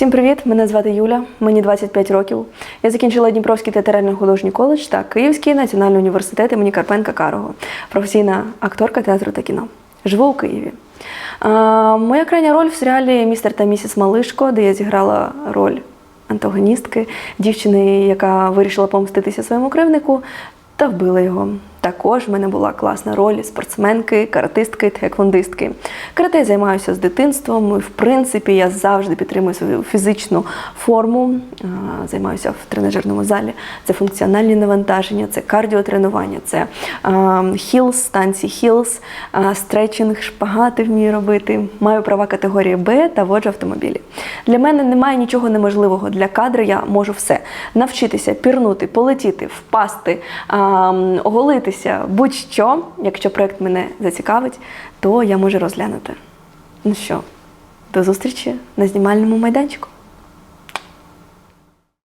Всім привіт! Мене звати Юля, мені 25 років. Я закінчила Дніпровський театральний художній коледж та Київський національний університет імені Карпенка Карого, професійна акторка театру та кіно. Живу у Києві. А, моя крайня роль в серіалі Містер та місіс Малишко, де я зіграла роль антагоністки, дівчини, яка вирішила помститися своєму кривнику та вбила його. Також в мене була класна роль спортсменки, каратистки, тхеквондистки. Карате я займаюся з дитинством. і, В принципі, я завжди підтримую свою фізичну форму. Займаюся в тренажерному залі. Це функціональні навантаження, це кардіотренування, це хілс, танці хілс, стретчинг, шпагати вмію робити. Маю права категорії Б та воджу автомобілі. Для мене немає нічого неможливого. Для кадри я можу все навчитися пірнути, полетіти, впасти, а, м, будь-що. Якщо проект мене зацікавить, то я можу розглянути. Ну що, до зустрічі на знімальному майданчику.